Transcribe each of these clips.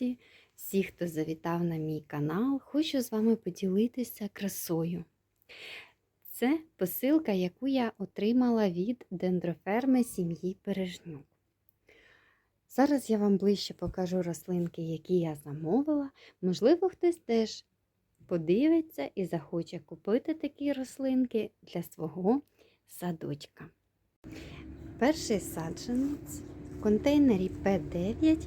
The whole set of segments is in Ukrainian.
Друзі! Всі, хто завітав на мій канал, хочу з вами поділитися красою. Це посилка, яку я отримала від дендроферми сім'ї Бережнюк. Зараз я вам ближче покажу рослинки, які я замовила. Можливо, хтось теж подивиться і захоче купити такі рослинки для свого садочка. Перший саджанець в контейнері П9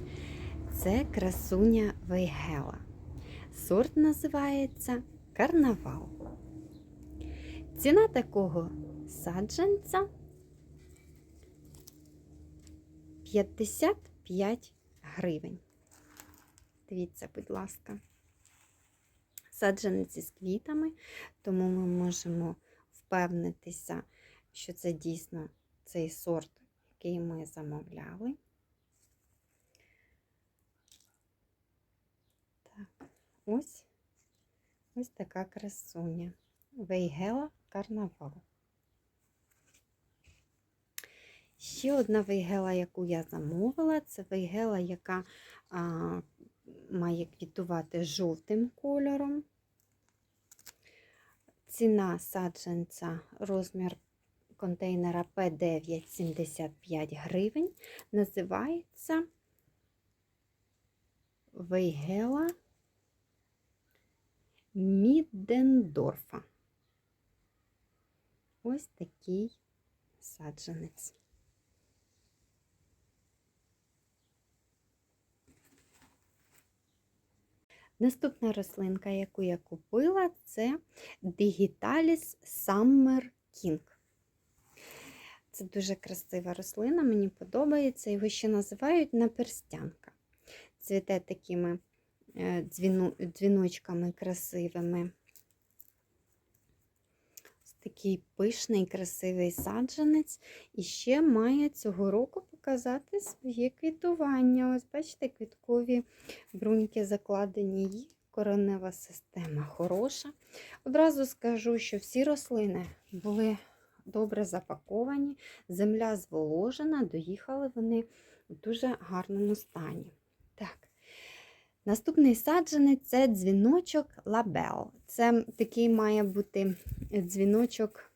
це красуня Вейгела. Сорт називається Карнавал. Ціна такого саджанця 55 гривень. Дивіться, будь ласка, саджанець із квітами, тому ми можемо впевнитися, що це дійсно цей сорт, який ми замовляли. Так, ось ось така красуня. Вейгела карнавал. Ще одна вейгела, яку я замовила, це вейгела, яка а, має квітувати жовтим кольором. Ціна саджанця розмір контейнера П9 75 гривень. Називається Вейгела Міддендорфа. Ось такий саджанець. Наступна рослинка, яку я купила, це Digitalis Summer King. Це дуже красива рослина, мені подобається. Його ще називають наперстянка. Цвіте такими дзвіночками красивими. Ось такий пишний, красивий саджанець. І ще має цього року показати своє квітування. Ось, бачите, квіткові бруньки закладені, її коренева система хороша. Одразу скажу, що всі рослини були добре запаковані, земля зволожена, доїхали вони в дуже гарному стані. Так. Наступний саджаний це дзвіночок лабел. Це такий має бути дзвіночок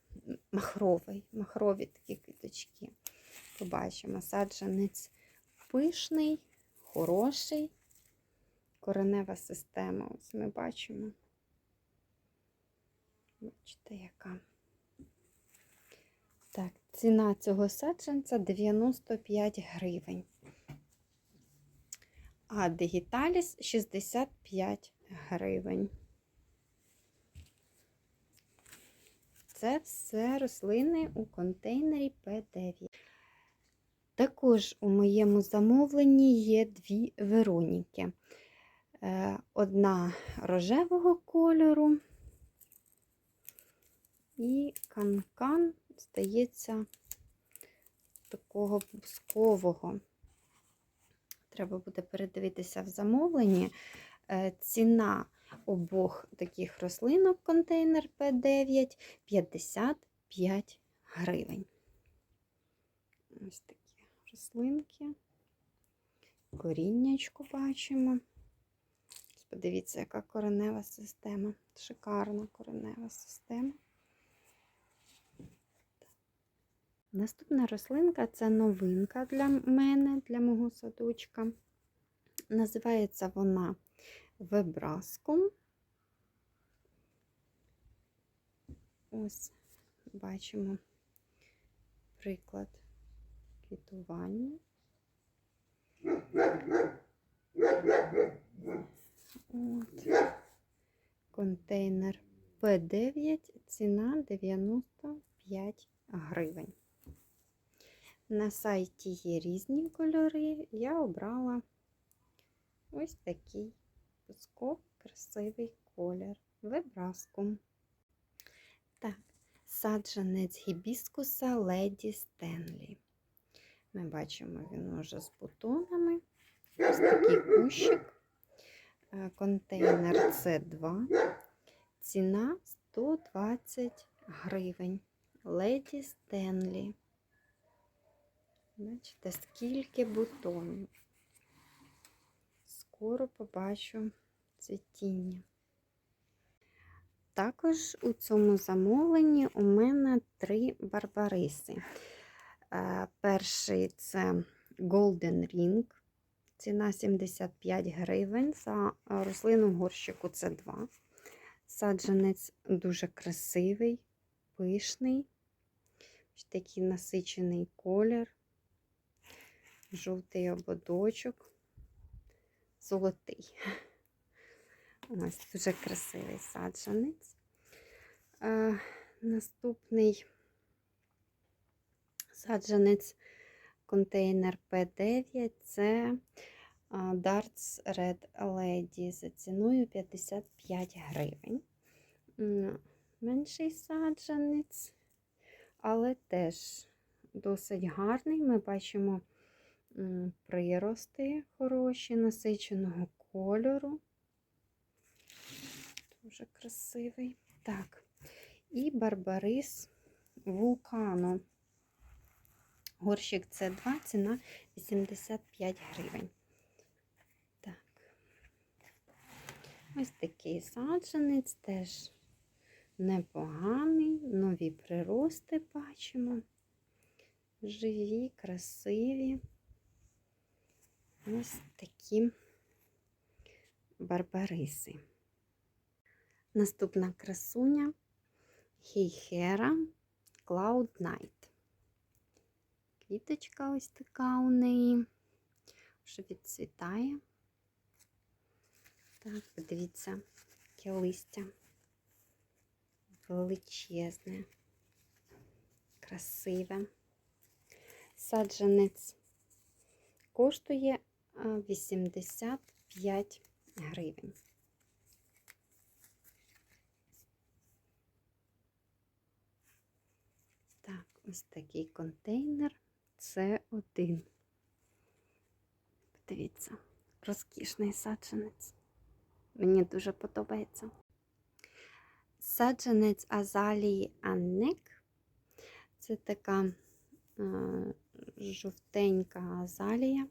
махровий, махрові такі квіточки. Побачимо, саджанець пишний, хороший, коренева система. Ось ми бачимо. Бачите, яка. Так, ціна цього саджанця 95 гривень. А Digitalis 65 гривень. Це все рослини у контейнері П9. Також у моєму замовленні є дві Вероніки. Одна рожевого кольору і канкан, здається, такого бускового. Треба буде передивитися в замовленні. Ціна обох таких рослинок контейнер П9 55 гривень. Ось такі рослинки. Коріннячку бачимо. Подивіться, яка коренева система. Шикарна коренева система. Наступна рослинка це новинка для мене, для мого садочка. Називається вона вебраском. Ось бачимо приклад квітування. От. Контейнер П9, ціна 95 гривень. На сайті є різні кольори. Я обрала ось такий пусков, красивий колір вибраском. Так, саджанець гібіскуса Леді Стенлі. Ми бачимо, він уже з бутонами. Ось такий кущик. Контейнер С2. Ціна 120 гривень. Леді Стенлі. Бачите, скільки бутонів. скоро побачу цвітіння. Також у цьому замовленні у мене три барбариси. Е, Перший це Golden Ring, ціна 75 гривень. За рослину горщику це 2. Саджанець дуже красивий, пишний, такий насичений колір, жовтий ободочок, золотий. Ось дуже красивий саджанець. Е, наступний саджанець контейнер P9 це а, Darts Red Lady за ціною 55 гривень. Менший саджанець, але теж досить гарний. Ми бачимо прирости хороші, насиченого кольору. Дуже красивий. Так, і барбарис вулкану. Горщик це 2, ціна 85 гривень. Так. Ось такий саджанець теж непоганий, нові прирости бачимо. Живі, красиві. Ось такі барбариси. Наступна красуня Хейхера Cloud Night. Квіточка ось така у неї, що відцвітає. Так, подивіться, яке листя величезне, красиве. Саджанець коштує 85 гривень. Так, ось такий контейнер. Це один. Подивіться, розкішний саджанець. Мені дуже подобається. Саджанець азалії Аннек. Це така а, жовтенька азалія.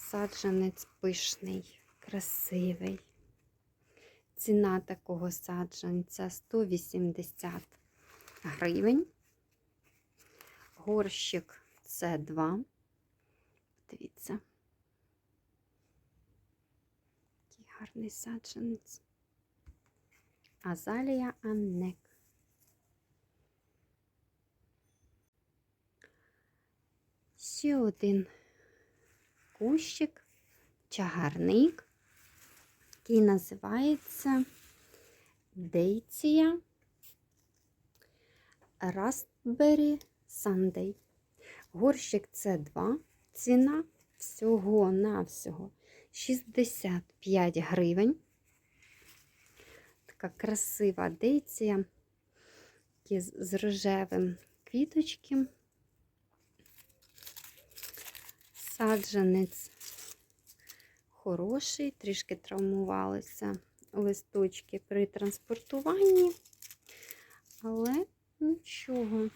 Саджанець пишний, красивий. Ціна такого саджанця 180 гривень. Горщик це 2. Дивіться. Який гарний саджанець. Азалія Аннек. Ще один кущик, чагарник, який називається Дейція Raspberry Sunday. Горщик це 2. Ціна всього-навсього 65 гривень. Така красива дейція, з рожевим квіточки. Саджанець хороший, трішки травмувалися листочки при транспортуванні, але нічого.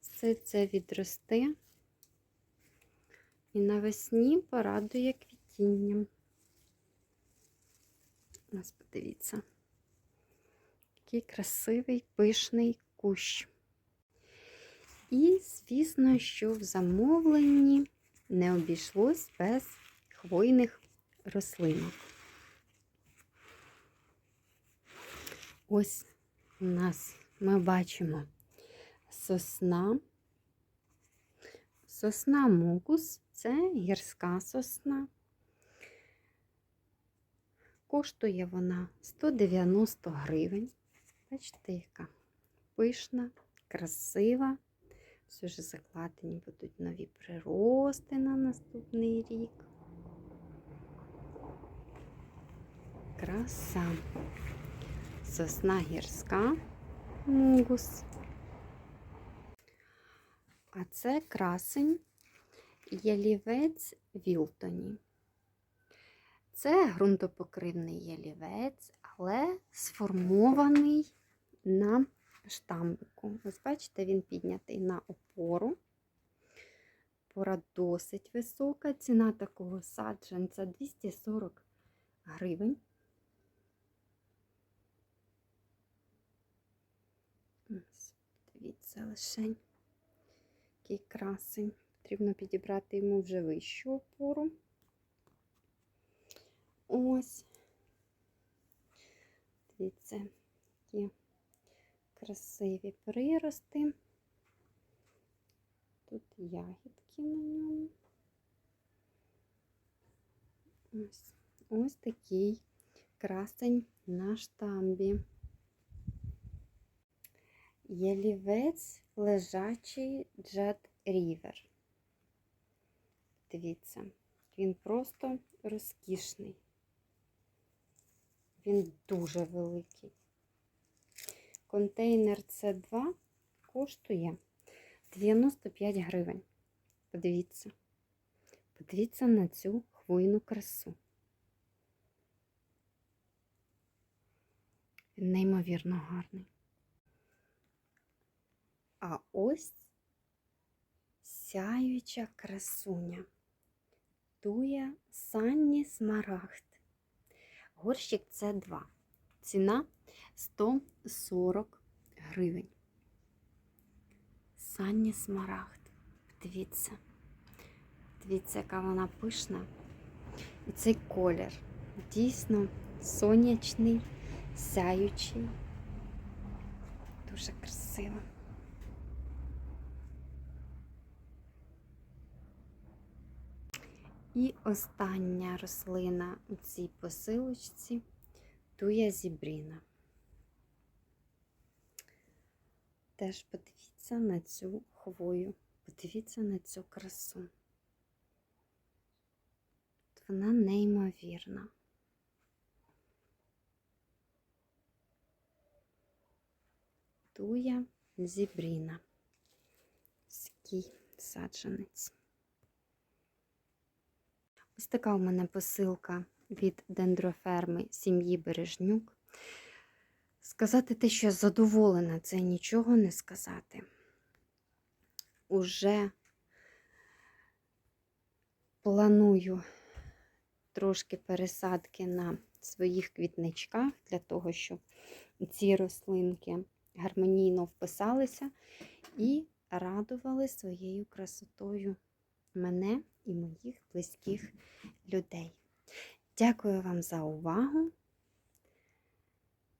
Все це відросте і навесні порадує квітінням. Ось подивіться, який красивий пишний кущ. І, звісно, що в замовленні не обійшлось без хвойних рослинок. Ось у нас ми бачимо сосна. Сосна мукус це гірська сосна. Коштує вона 190 гривень. Бачите, яка пишна, красива. Все ж закладені будуть нові прирости на наступний рік. Краса. Сосна гірська, мугус. А це красень ялівець Вілтоні. Це ґрунтопокривний ялівець, але сформований на штамбику. Ось бачите, він піднятий на опору. пора досить висока. Ціна такого саджанця 240 гривень. Ось, Дивіться лишень. Який красень. Потрібно підібрати йому вже вищу опору. Ось. Дивіться, які красиві прирости. Тут ягідки на ньому. Ось, ось такий красень на штамбі. Ялівець лежачий Джет Рівер. Дивіться, він просто розкішний. Він дуже великий. Контейнер С2 коштує 95 гривень. Подивіться. Подивіться на цю хвойну красу. Неймовірно гарний. А ось сяюча красуня. Туя Санні Смарагд. Горщик це 2. Ціна 140 гривень. Санні Смарагд. Дивіться. Дивіться, яка вона пишна. І цей колір дійсно сонячний, сяючий. Дуже красиво. І остання рослина у цій посилочці туя зібріна. Теж подивіться на цю хвою, подивіться на цю красу. Вона неймовірна. Туя зібріна. Такий саджанець. Ось така у мене посилка від дендроферми сім'ї Бережнюк. Сказати те, що я задоволена, це нічого не сказати. Уже планую трошки пересадки на своїх квітничках для того, щоб ці рослинки гармонійно вписалися і радували своєю красотою мене і моїх близьких людей. Дякую вам за увагу.